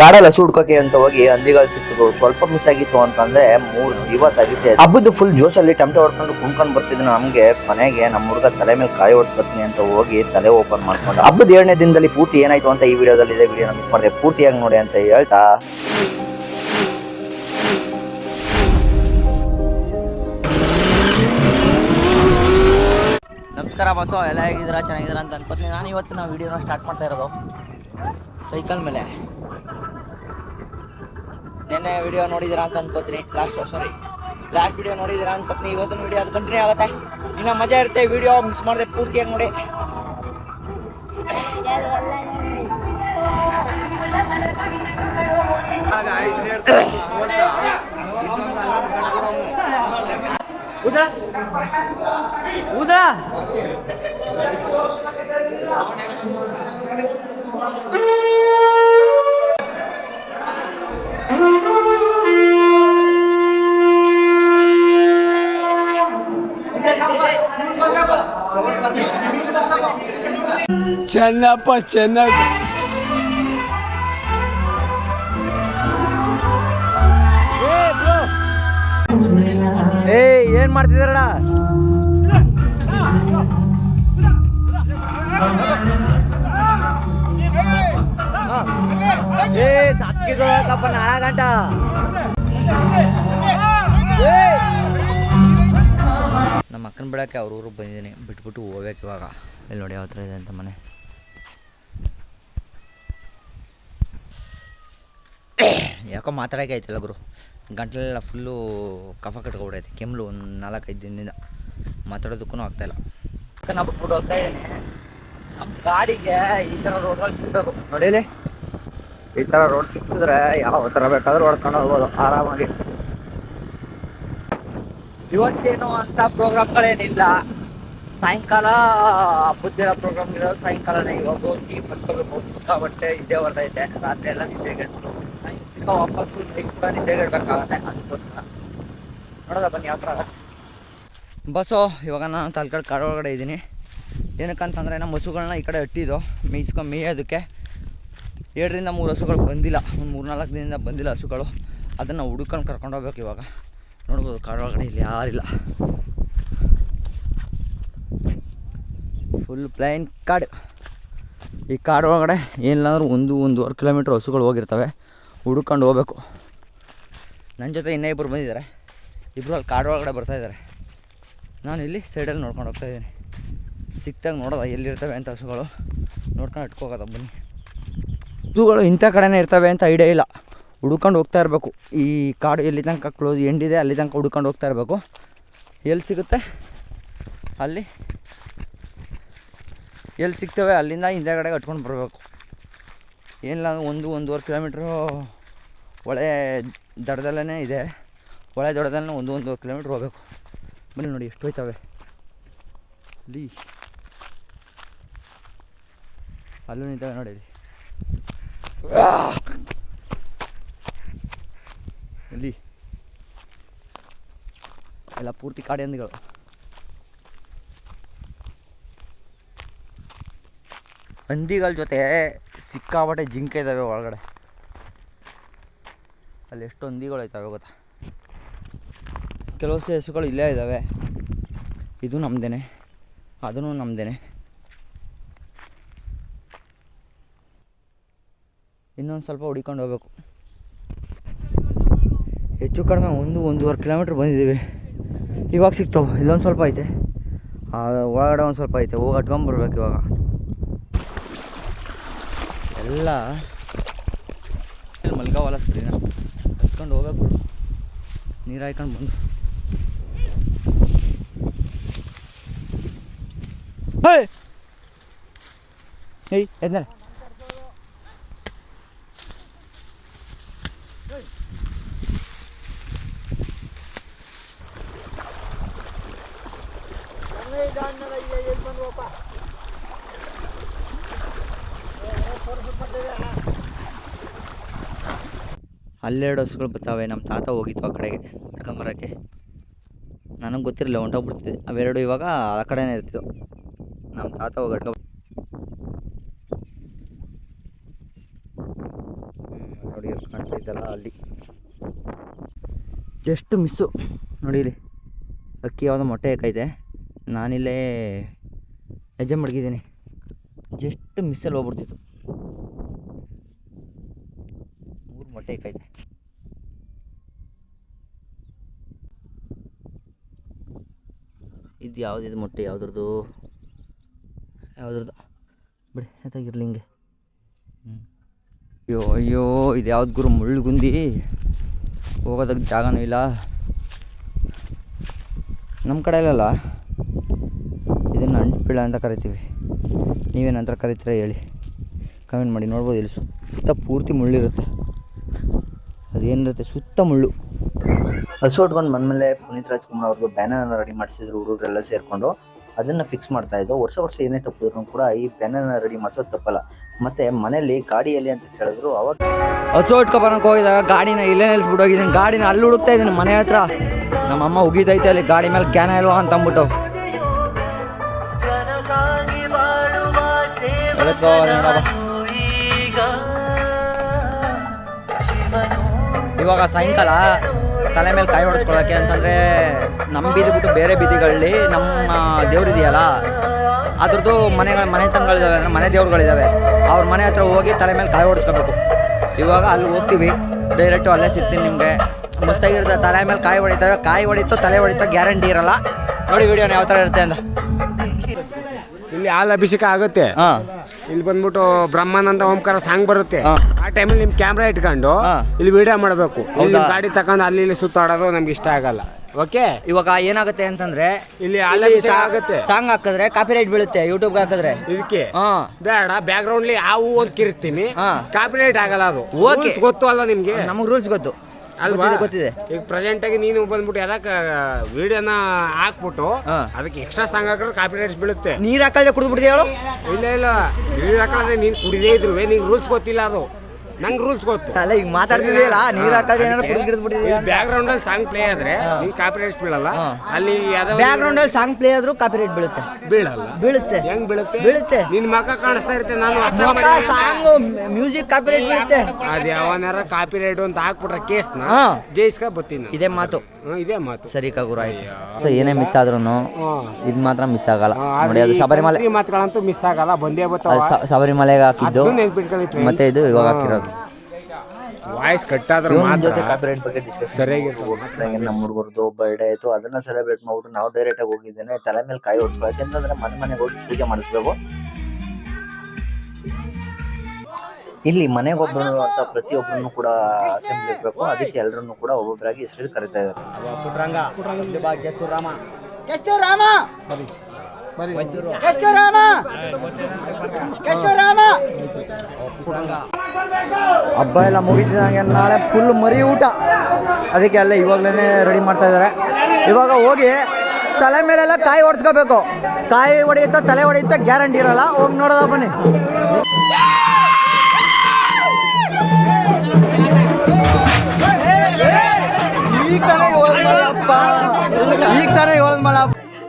ಕಾಡಲ್ಲಿ ಹಸು ಹುಡ್ಕೋಕೆ ಅಂತ ಹೋಗಿ ಹಂದಿಗಳು ಸಿಕ್ಕಿದ್ರು ಸ್ವಲ್ಪ ಮಿಸ್ ಆಗಿತ್ತು ಅಂತಂದ್ರೆ ಮೂರು ಜೀವ ತೆಗಿತೆ. ಹಬ್ಬದ ಫುಲ್ ಜೋಶಲ್ಲಿ ಟಮಟೆ ಹೊಡ್ಕೊಂಡು ಕುಣ್ಕೊಂಡು ಬರ್ತಿದ್ರು ನಮಗೆ. ಕೊನೆಗೆ ನಮ್ಮ ಹುಡುಗ ತಲೆ ಮೇಲೆ ಕಾಯಿ ಹೊಡ್ಸ್ಕೊತೀನಿ ಅಂತ ಹೋಗಿ ತಲೆ ಓಪನ್ ಮಾಡ್ಕೊಂಡು ಹಬ್ಬದ ಏಳನೇ ದಿನದಲ್ಲಿ ಪೂರ್ತಿ ಏನಾಯ್ತು ಅಂತ ಈ ವಿಡಿಯೋದಲ್ಲಿ ಇದೆ. ವಿಡಿಯೋ ಮಿಸ್ ಮಾಡಿದೆ ಪೂರ್ತಿಯಾಗಿ ನೋಡಿ ಅಂತ ಹೇಳ್ತಾ. ನಮಸ್ಕಾರ ಬಸೋ ಎಲ್ಲ ಹೇಗಿದ್ದೀರಾ? ಚೆನ್ನಾಗಿದ್ದೀರಾ ಅಂತ ಅನ್ಕೋತೀನಿ. ನಾನು ಇವತ್ತು ನಾವು ವಿಡಿಯೋನ ಸ್ಟಾರ್ಟ್ ಮಾಡ್ತಾ ಇರೋದು. ಸೈಕಲ್ ಮೇಲೆ. ನಿನ್ನೆ ವಿಡಿಯೋ ನೋಡಿದ್ದೀರಾ ಅಂತ ಅನ್ಕೋತೀನಿ. ಲಾಸ್ಟ್ ಸಾರಿ ಲಾಸ್ಟ್ ವಿಡಿಯೋ ನೋಡಿದ್ದೀರಾ ಅನ್ಕೋತೀನಿ. ಇವತ್ತಿನ ವಿಡಿಯೋ ಅದು ಕಂಟಿನ್ಯೂ ಆಗುತ್ತೆ. ಇನ್ನ ಮಜಾ ಇರುತ್ತೆ ವಿಡಿಯೋ ಮಿಸ್ ಮಾಡಿದೆ ಪೂರ್ತಿಯಾಗಿ ನೋಡಿ. ಉದ್ರಾ? ಉದ್ರಾ? ಚೆನ್ನಪ್ಪ ಚೆನ್ನಾಗಿ. ಏಯ್ ಏನ್ ಮಾಡ್ತಿದಾರಡ ನಮ್ಮ ಅಕ್ಕನ ಬಿಡಕ್ಕೆ ಅವ್ರ ಊರಿಗೆ ಬಂದಿದ್ದೀನಿ. ಬಿಟ್ಬಿಟ್ಟು ಹೋಗ್ಬೇಕು ಇವಾಗ. ಇಲ್ಲಿ ನೋಡಿ ಯಾವ ಥರ ಇದೆ ಅಂತ ಮನೆ. ಯಾಕೋ ಮಾತಾಡೋಕೆ ಆಯ್ತಲ್ಲ ಗುರು. ಗಂಟಲೆಲ್ಲ ಫುಲ್ಲು ಕಫ ಕಟ್ಕೊಬಿಡೈತೆ ಕೆಮ್ಲು ಒಂದು ನಾಲ್ಕೈದು ದಿನದಿಂದ. ಮಾತಾಡೋದಕ್ಕೂ ಆಗ್ತಾಯಿಲ್ಲ ನಾ ಬಿಟ್ಬಿಟ್ಟು ಹೋಗ್ತಾ ಇದ್ದೀನಿ. ನಮ್ಮ ಗಾಡಿಗೆ ಈ ಥರ ರೋಡಲ್ಲಿ ಸಿಗ್ಬೇಕು ನೋಡಿಲಿ ಈ ಥರ ರೋಡ್ ಸಿಕ್ಕಿದ್ರೆ ಯಾವ ಥರ ಬೇಕಾದ್ರೂ ಹೊಡ್ಕೊಂಡು ಹೋಗ್ಬೋದು, ಆರಾಮಾಗಿ. ಇವತ್ತೇನು ಅಂತ ಪ್ರೋಗ್ರಾಮ್ಗಳೇನಿಲ್ಲ ಸಾಯಂಕಾಲ ಬುದ್ಧಿರ ಪ್ರೋಗ್ರಾಮ್ ಇರೋದು ಸಾಯಂಕಾಲನೇ ಇವಾಗ ಹೋಗಿ ಮಕ್ಕಳು ಬಟ್ಟೆ ಇದೇ. ಬರ್ತೈತೆ ರಾತ್ರಿ ಎಲ್ಲ ನಿದ್ದೆಗೆ ವಾಪಸ್ ಕೂಡ ನಿದ್ದೆಗೆ ಇಡಬೇಕಾಗತ್ತೆ ಅದಕ್ಕೋಸ್ಕರ. ನೋಡೋದ ಬನ್ನಿ ಯಾವ ಥರ ಬಸ್ಸು ಇವಾಗ ನಾನು ತಲ್ಕಡ್ ಕಾಡೊಳಗಡೆ ಇದ್ದೀನಿ. ಏನಕ್ಕಂತಂದರೆ ನಮ್ಮ ಹಸುಗಳನ್ನ ಈ ಕಡೆ ಇಟ್ಟಿದ್ದು ಮೇಯಿಸ್ಕೊಂಡು ಮೇಯೋದಕ್ಕೆ. ಎರಡರಿಂದ ಮೂರು ಹಸುಗಳು ಬಂದಿಲ್ಲ. ಒಂದು ಮೂರು ನಾಲ್ಕು ದಿನದಿಂದ ಬಂದಿಲ್ಲ ಹಸುಗಳು. ಅದನ್ನು ಹುಡುಕೊಂಡು ಕರ್ಕೊಂಡು ಹೋಗ್ಬೇಕು ಇವಾಗ. ನೋಡ್ಬೋದು ಒಳಗಡೆ ಇಲ್ಲಿ ಯಾರಿಲ್ಲ ಫುಲ್ ಪ್ಲೈನ್ ಕಾಡು. ಈ ಕಾಡು ಒಳಗಡೆ ಏನಿಲ್ಲಾಂದ್ರೂ ಒಂದು ಒಂದೂವರೆ ಕಿಲೋಮೀಟ್ರ್ ಹಸುಗಳು ಹೋಗಿರ್ತವೆ. ಹುಡುಕೊಂಡು ಹೋಗ್ಬೇಕು. ನನ್ನ ಜೊತೆ ಇನ್ನೇ ಇಬ್ಬರು ಬಂದಿದ್ದಾರೆ. ಇಬ್ಬರು ಅಲ್ಲಿ ಕಾಡು ಒಳಗಡೆ ಬರ್ತಾಯಿದ್ದಾರೆ ನಾನು ಇಲ್ಲಿ ಸೈಡಲ್ಲಿ ನೋಡ್ಕೊಂಡು ಹೋಗ್ತಾ ಇದ್ದೀನಿ. ಸಿಕ್ತಾಗ ನೋಡೋದ ಎಲ್ಲಿರ್ತವೆ ಅಂತ ಹಸುಗಳು. ನೋಡ್ಕೊಂಡು ಇಟ್ಕೋಗೋದ ಬನ್ನಿ. ಹಸುಗಳು ಇಂಥ ಕಡೆನೇ ಇರ್ತವೆ ಅಂತ ಐಡಿಯಾ ಇಲ್ಲ. ಹುಡ್ಕೊಂಡು ಹೋಗ್ತಾ ಇರಬೇಕು. ಈ ಕಾಡು ಎಲ್ಲಿ ತನಕ ಕ್ಲೋಸ್ ಎಂಡಿದೆ, ಅಲ್ಲಿ ತನಕ ಹುಡ್ಕೊಂಡು ಹೋಗ್ತಾ ಇರಬೇಕು. ಎಲ್ಲಿ ಸಿಗುತ್ತೆ? ಅಲ್ಲಿ. ಎಲ್ಲಿ ಸಿಗ್ತವೆ? ಅಲ್ಲಿಂದ ಹಿಂದೆ ಕಡೆ ಕಟ್ಕೊಂಡು ಬರಬೇಕು. ಏನಿಲ್ಲ ಒಂದು, ಒಂದೂವರೆ ಕಿಲೋಮೀಟ್ರು ಹೊಳೆ ದಡದಲ್ಲೇ ಇದೆ. ಹೊಳೆ ದಡದಲ್ಲೇ ಒಂದು, ಒಂದೂವರೆ ಕಿಲೋಮೀಟ್ರ್ ಹೋಗ್ಬೇಕು. ಬನ್ನಿ ನೋಡಿ, ಎಷ್ಟು ಹೋಯ್ತವೆ. ಇಲ್ಲಿ ಅಲ್ಲೂ ನಿಂತವೆ ನೋಡಿ ಇಲ್ಲಿ. ಎಲ್ಲ ಪೂರ್ತಿ ಕಾಡಿ ಹಂದಿಗಳು ಜೊತೆ ಸಿಕ್ಕಾಪಟ್ಟೆ ಜಿಂಕೆ ಇದ್ದಾವೆ ಒಳಗಡೆ. ಅಲ್ಲಿ ಎಷ್ಟು ಹಂದಿಗಳು ಐತವೆ ಗೊತ್ತಾ? ಕೆಲವು ಹೆಸರುಗಳು ಇಲ್ಲೇ ಇದ್ದಾವೆ ಇದು ನಮ್ಮದೇನೆ ಅದೂ ನಮ್ಮದೇನೆ ಇನ್ನೊಂದು ಸ್ವಲ್ಪ ಹುಡಿಕೊಂಡು ಹೋಗ್ಬೇಕು. ಹೆಚ್ಚು ಕಡಿಮೆ ಒಂದು, ಒಂದೂವರೆ ಕಿಲೋಮೀಟ್ರ್ ಬಂದಿದ್ದೀವಿ. ಇವಾಗ ಸಿಗ್ತಾವೆ, ಇಲ್ಲೊಂದು ಸ್ವಲ್ಪ ಐತೆ. ಒಳಗಡೆ ಒಂದು ಸ್ವಲ್ಪ ಐತೆ, ಹೋಗಿ ಅಟ್ಕೊಂಬರ್ಬೇಕು ಇವಾಗ. ಎಲ್ಲ ಮಲ್ಗಾವಲ್ಲ ಸರಿನಾ? ಹತ್ಕೊಂಡು ಹೋಗಬೇಕು ನೀರು ಹಾಯ್ಕೊಂಡು ಬಂದು. ಹೇಯ್ ಏಯ್ ಎದ್ದರೆ ಅಲ್ಲೆರಡು ಹಸುಗಳು ಬರ್ತಾವೆ ನಮ್ಮ ತಾತ ಹೋಗಿತ್ತು ಆ ಕಡೆಗೆ ಕಟ್ಕೊಂಬರೋಕ್ಕೆ ನನಗೆ ಗೊತ್ತಿರಲಿಲ್ಲ, ಹೊಂಟೋಗ್ಬಿಡ್ತಿದ್ದೆ. ಅವೆರಡು ಇವಾಗ ಆ ಕಡೆನೇ ಇರ್ತಿದ್ದು ನಮ್ಮ ತಾತ ಹೋಗಿ ಅಡ್ಕೊ ನೋಡಿ ಅಲ್ಲಿ ಕಾಣ್ತಾ ಇದ್ದಲ್ಲ ಅಲ್ಲಿ. Just miss. ನೋಡಿ ಇಲ್ಲಿ, ಅಕ್ಕಿ ಯಾವುದೋ ಮೊಟ್ಟೆ ಯಾಕೈತೆ ನಾನಿಲ್ಲೇ ಹೆಜ್ಜೆ ಮಡಗಿದ್ದೀನಿ ಜಸ್ಟ್ ಮಿಸ್ಸಲ್ಲಿ ಹೋಗ್ಬಿಡ್ತಿತ್ತು. ಇದು ಹಾಕೈತೆ ಇದು ಯಾವುದಿದು ಮೊಟ್ಟೆ? ಯಾವುದ್ರದ್ದು? ಯಾವ್ದ್ರದ್ದು? ಬಿಡಿ, ಎತ್ತಾಗಿರ್ಲಿ ಹಿಂಗೆ. ಅಯ್ಯೋ ಅಯ್ಯೋ, ಇದು ಯಾವ್ದು ಗುರು ಮುಳ್ಳುಗುಂದಿ ಹೋಗೋದಕ್ಕೆ ಜಾಗನೂ ಇಲ್ಲ. ನಮ್ಮ ಕಡೆಯಲ್ಲ ಇದನ್ನು ಅಂಟ್ಪಿಳ ಅಂತ ಕರಿತೀವಿ. ನೀವೇನಂತರ ಕರಿತೀರ ಹೇಳಿ. ಕಮೆಂಟ್ ಮಾಡಿ, ನೋಡ್ಬೋದು ಇಲ್ಲಿ ಸುತ್ತ ಪೂರ್ತಿ ಮುಳ್ಳಿರುತ್ತೆ. ಅದೇನಿರುತ್ತೆ ಸುತ್ತ ಮುಳ್ಳು. ಹಸು ಹೊಟ್ಕೊಂಡು ಬಂದಮೇಲೆ ಪುನೀತ್ ರಾಜ್ಕುಮಾರ್ ಅವ್ರದ್ದು ಬ್ಯಾನರ್ನ ರೆಡಿ ಮಾಡಿಸಿದ್ರು ಹುಡುಗರೆಲ್ಲ ಸೇರಿಕೊಂಡು. ಅದನ್ನು ಫಿಕ್ಸ್ ಮಾಡ್ತಾ ಇದ್ದೋ ವರ್ಷ ವರ್ಷ ಏನೇ ತಪ್ಪಿದ್ರು ಕೂಡ ಈ ಬ್ಯಾನರ್ನ ರೆಡಿ ಮಾಡಿಸೋದು ತಪ್ಪಲ್ಲ. ಮತ್ತೆ ಮನೇಲಿ ಗಾಡಿಯಲ್ಲಿ ಅಂತ ಕೇಳಿದ್ರು ಅವಾಗ ಹಸು ಉಟ್ಕೊಬರಕ್ಕೆ ಹೋಗಿದಾಗ ಗಾಡಿನ ಇಲ್ಲೇ ನಿಲ್ಸ್ಬಿಟ್ಟೋಗಿದ್ದೀನಿ ಗಾಡಿನ ಅಲ್ಲಿ ಹುಡುಕ್ತಾ ಇದ್ದೀನಿ ಮನೆ ಹತ್ರ. ನಮ್ಮಮ್ಮ ಉಗಿದೈತೆ ಅಲ್ಲಿ ಗಾಡಿ ಮೇಲೆ ಕ್ಯಾನ ಇಲ್ವಾ ಅಂತ ಅಂದ್ಬಿಟ್ಟು ಇವಾಗ ಸಾಯಂಕಾಲ ತಲೆ ಮೇಲೆ ಕಾಯಿ ಹೊಡೆಸ್ಕೊಳ್ಳೋಕೆ ಅಂತಂದರೆ ನಮ್ಮ ಬೀದಿ ಬಿಟ್ಟು ಬೇರೆ ಬೀದಿಗಳಲ್ಲಿ ನಮ್ಮ ದೇವ್ರಿದೆಯಲ್ಲ ಅದ್ರದ್ದು ಮನೆಗಳ ಮನೆತನಗಳಿದ್ದಾವೆ ಅಂದರೆ ಮನೆ ದೇವ್ರುಗಳಿದ್ದಾವೆ ಅವ್ರ ಮನೆ ಹತ್ರ ಹೋಗಿ ತಲೆ ಮೇಲೆ ಕಾಯಿ ಹೊಡೆಸ್ಕೋಬೇಕು. ಇವಾಗ ಅಲ್ಲಿ ಹೋಗ್ತೀವಿ ಡೈರೆಕ್ಟು ಅಲ್ಲೇ ಸಿಗ್ತೀನಿ ನಿಮಗೆ. ಮಸ್ತಾಗಿರುತ್ತೆ ತಲೆ ಮೇಲೆ ಕಾಯಿ ಹೊಡಿತಾವೆ ಕಾಯಿ ಹೊಡಿತು ತಲೆ ಹೊಡಿತೋ ಗ್ಯಾರಂಟಿ ಇರಲ್ಲ. ನೋಡಿ ವಿಡಿಯೋನ ಯಾವ ಥರ ಇರುತ್ತೆ ಅಂತ. ಇಲ್ಲಿ ಹಾಲು ಅಭಿಷೇಕ ಆಗುತ್ತೆ. ಹಾಂ. ಇಲ್ಲಿ ಬಂದ್ಬಿಟ್ಟು ಬ್ರಹ್ಮಾನಂದ ಓಂಕಾರ ಸಾಂಗ್ ಬರುತ್ತೆ. ಹಾ. ಟೈಮಲ್ಲಿ ನಿಮ್ ಕ್ಯಾಮ್ರಾ ಇಟ್ಕೊಂಡು ಇಲ್ಲಿ ವಿಡಿಯೋ ಮಾಡಬೇಕು. ಇಲ್ಲಿ ಗಾಡಿ ತಕೊಂಡು ಅಲ್ಲಿ ಇಲ್ಲಿ ಸುತ್ತಾಡೋದು ನಮ್ಗೆ ಇಷ್ಟ ಆಗಲ್ಲ. ಓಕೆ ಇವಾಗ ಏನಾಗುತ್ತೆ ಅಂತಂದ್ರೆ ಇಲ್ಲಿ ಅಲ್ಲಿ ಆಗುತ್ತೆ. ಸಾಂಗ್ ಹಾಕಿದ್ರೆ ಕಾಪಿ ರೈಟ್ ಬೀಳುತ್ತೆ ಯೂಟ್ಯೂಬ್ ಹಾಕಿದ್ರೆ. ಇದಕ್ಕೆ ಬೇಡ ಬ್ಯಾಕ್ ಗ್ರೌಂಡ್ ಹೂ ಅಂತ ಕಿರ್ತೀನಿ. ಕಾಪಿ ರೈಟ್ ಆಗಲ್ಲ ಅದು. ರೂಲ್ಸ್ ಗೊತ್ತು ಅಲ್ಲ ನಿಮ್ಗೆ? ನಮಗೆ ರೂಲ್ಸ್ ಗೊತ್ತು. ಅಲ್ವಾ? ಗೊತ್ತಿದೆ ಈಗ ಪ್ರೆಸೆಂಟ್ ಆಗಿ ನೀನು ಬಂದ್ಬಿಟ್ಟು ಅದಕ್ಕೆ ವಿಡಿಯೋನ ಹಾಕ್ಬಿಟ್ಟು ಅದಕ್ಕೆ ಎಕ್ಸ್ಟ್ರಾ ಸಾಂಗ್ ಹಾಕಿದ್ರೆ ಕಾಪಿರೈಟ್ಸ್ ಬೀಳುತ್ತೆ. ನೀರು ಹಾಕಿದ್ರೆ ಕುಡಿದ್ಬಿಡ್ತೀಯ ಹೇಳು? ಇಲ್ಲ ಇಲ್ಲ. ನೀರು ಹಾಕಿದ್ರೆ ನೀನು ಕುಡಿದೇ ಇದ್ರು ನಿಂಗೆ ರೂಲ್ಸ್ ಗೊತ್ತಿಲ್ಲ ಅದು. ನಂಗೆ ರೂಲ್ಸ್ ಗೊತ್ತು. ಅಲ್ಲ ಈಗ ಮಾತಾಡ್ತಿದ್ದೀಯಲ್ಲ ನೀರು ಹಾಕೋದು ಏನಾದ್ರು ಕುಡಿದು ಗಿಡಿದು ಬಿಟ್ಟಿದೆಯಾ ಬ್ಯಾಕ್ ಗ್ರೌಂಡ್ ಅಲ್ಲಿ ಸಾಂಗ್ ಪ್ಲೇ ಆದ್ರೆ ನಿಂಗೆ ಕಾಪಿರೈಟ್ಸ್ ಬೀಳಲ್ಲ ಅಲ್ಲಿ ಯಾವ್ದೋ ಬ್ಯಾಕ್ ಗ್ರೌಂಡ್ ಅಲ್ಲಿ ಸಾಂಗ್ ಪ್ಲೇ ಆದ್ರೂ ಕಾಪಿ ರೈಟ್ ಬೀಳುತ್ತೆ. ಬೀಳಲ್ಲ. ಬೀಳುತ್ತೆ. ಹೆಂಗ್ ಬೀಳುತ್ತೆ? ಬೀಳುತ್ತೆ. ನಿನ್ ಮಕ್ಕ ಕಾಣಿಸ್ತಾ ಇರುತ್ತೆ ನಾನು ಸಾಂಗ್ ಮ್ಯೂಸಿಕ್ ಕಾಪಿ ರೈಟ್ ಬೀಳುತ್ತೆ ಅದ್ ಯಾವನಾರ ಕಾಪಿ ರೈಟ್ ಅಂತ ಹಾಕ್ಬಿಟ್ರೆ ಕೇಸ್ನ ಜೈಸ್ಕ ಜಯಿಸ್ಕ ಬತ್ತೀನಿ ಇದೇ ಮಾತು. ಇದೇ ಮಾತು. ಸರಿ ಕಾಗುರು ಆಯ್ತು. ಏನೇ ಮಿಸ್ ಆದ್ರೂ ಇದು ಮಾತ್ರ ಮಿಸ್ ಆಗಲ್ಲ. ನೋಡಿ ಅದು ಶಬರಿಮಲೆ ಮಾತುಗಳಂತೂ ಮಿಸ್ ಆಗಲ್ಲ ಬಂದೇ ಬರ್ತಾವೆ. ಶಬರಿಮಲೆಗೆ ಹಾಕಿದ್ದು. ಮತ್ತೆ ಇದು ಇವಾಗ ಹಾಕಿರೋದು. ವಾಯ್ಸ್ ಕಟ್ ಆದ್ರೆ ಜೊತೆ ಕಾಪಿರೈಟ್ ಬಗ್ಗೆ ಡಿಸ್ಕಸ್ ಸರಿಯಾಗಿ ನಮ್ಮ ಹುಡುಗರದು ಬರ್ಡೇ ಆಯ್ತು. ಅದನ್ನ ಸೆಲೆಬ್ರೇಟ್ ಮಾಡ್ಬಿಟ್ಟು ನಾವು ಡೈರೆಕ್ಟ್ ಆಗಿ ಹೋಗಿದ್ದೇನೆ. ತಲೆ ಮೇಲೆ ಕಾಯಿ ಹೊಡ್ಸ್ಬೇಕು ಯಾಕಂದ್ರೆ ಮನೆ ಮನೆಗೆ ಹೋಗಿ ಪೂಜೆ ಮಾಡಿಸ್ಬೇಕು. ಇಲ್ಲಿ ಮನೆಗೊಬ್ಬರು ಅಂತ ಪ್ರತಿಯೊಬ್ಬರನ್ನು ಕೂಡ ಅಸೆಂಬ್ಲಿ ಇರಬೇಕು ಅದಕ್ಕೆ ಎಲ್ಲರನ್ನು ಕೂಡ ಒಬ್ಬೊಬ್ಬರಾಗಿ ಹೆಸರು ಕರಿತಾ ಇದ್ದಾರೆ. ಹಬ್ಬ ಎಲ್ಲ ಮುಗಿದಂಗೆ ನಾಳೆ ಫುಲ್ ಮರಿ ಊಟ. ಅದಕ್ಕೆ ಅಲ್ಲೇ ಇವಾಗಲೇ ರೆಡಿ ಮಾಡ್ತಾ ಇದ್ದಾರೆ. ಇವಾಗ ಹೋಗಿ ತಲೆ ಮೇಲೆಲ್ಲ ಕಾಯಿ ಹೊಡ್ಸ್ಕೋಬೇಕು ಕಾಯಿ ಹೊಡೆಯುತ್ತಾ ತಲೆ ಹೊಡೆಯುತ್ತಾ ಗ್ಯಾರಂಟಿ ಇರಲ್ಲ. ಹೋಗಿ ನೋಡೋದ ಬನ್ನಿ.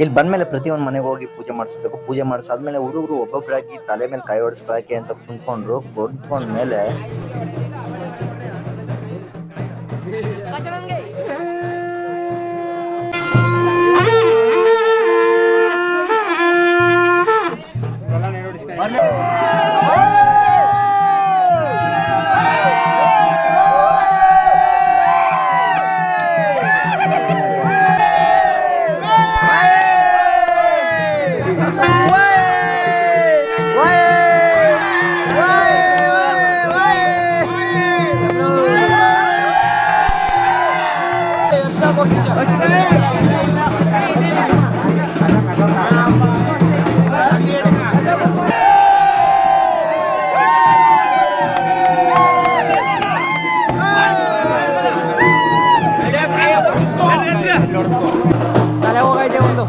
ಇಲ್ಲಿ ಬಂದ್ಮೇಲೆ ಪ್ರತಿಯೊಂದು ಮನೆಗೆ ಹೋಗಿ ಪೂಜೆ ಮಾಡಿಸ್ಬೇಕು. ಪೂಜೆ ಮಾಡಿಸಾದ್ಮೇಲೆ ಹುಡುಗರು ಒಬ್ಬೊಬ್ಬರಾಗಿ ತಲೆ ಮೇಲೆ ಕೈ ಹೊಡಿಸ್ಕೊಳಕ್ಕೆ ಅಂತ ಕುಂತ್ಕೊಂಡ್ರು, ಕುಂತ್ಕೊಂಡ್ಮೇಲೆ ತಲೆ ಹೋಗೈತೆ ಒಂದು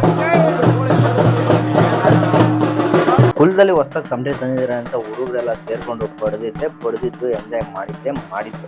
ತಂದಿದ್ರೆ ಅಂತ ಹುಡುಗರೆಲ್ಲ ಸೇರ್ಕೊಂಡು ಪಡೆದಿದ್ದೆ ಪಡೆದಿದ್ದು ಎಂಜಾಯ್ ಮಾಡಿದ್ದೆ ಮಾಡಿದ್ದು.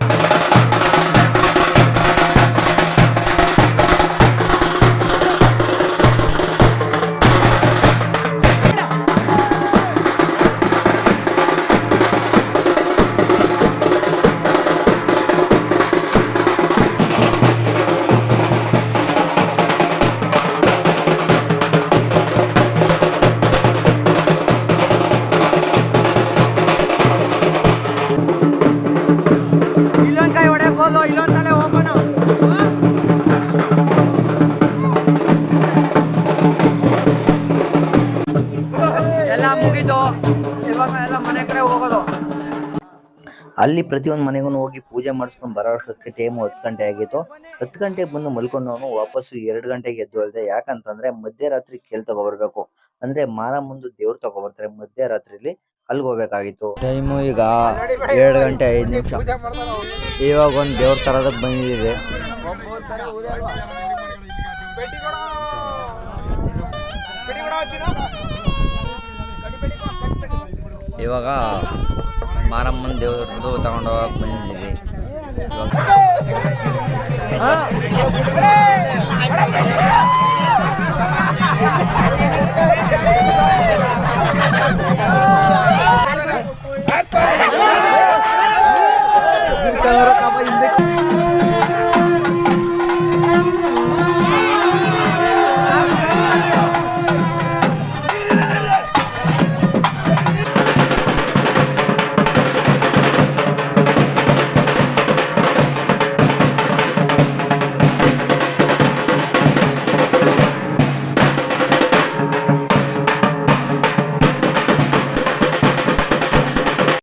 ಅಲ್ಲಿ ಪ್ರತಿಯೊಂದು ಮನೆಗೂ ಹೋಗಿ ಪೂಜೆ ಮಾಡಿಸ್ಕೊಂಡು ಬರೋ ಅಷ್ಟೊತ್ತಿಗೆ ಟೈಮ್ ಹತ್ತು ಗಂಟೆ ಆಗಿತ್ತು. ಹತ್ತು ಗಂಟೆಗೆ ಬಂದು ಮಲ್ಕೊಂಡವನು ವಾಪಸ್ಸು ಎರಡು ಗಂಟೆಗೆ ಎದ್ದು ಹೇಳ್ದೆ. ಯಾಕಂತಂದ್ರೆ ಮಧ್ಯರಾತ್ರಿ ಕೇಲ್ ತಗೊಬರ್ಬೇಕು ಅಂದ್ರೆ ಮುಂದೆ ದೇವ್ರು ತಗೊಬರ್ತಾರೆ ಮಧ್ಯರಾತ್ರಿಲಿ ಅಲ್ಲಿಗೆ ಹೋಗ್ಬೇಕಾಗಿತ್ತು. ಟೈಮು ಈಗ ಎರಡು ಗಂಟೆ ಐದು ನಿಮಿಷ. ಇವಾಗ ಒಂದು ದೇವ್ರ ತರೋದಕ್ಕೆ ಬಂದಿದೆ. ಇವಾಗ ಮಾರಮ್ಮನ ದೇವ್ರದ್ದು ತಗೊಂಡೋಗಕ್ಕೆ ಬಂದಿದ್ದೀವಿ ಅವರು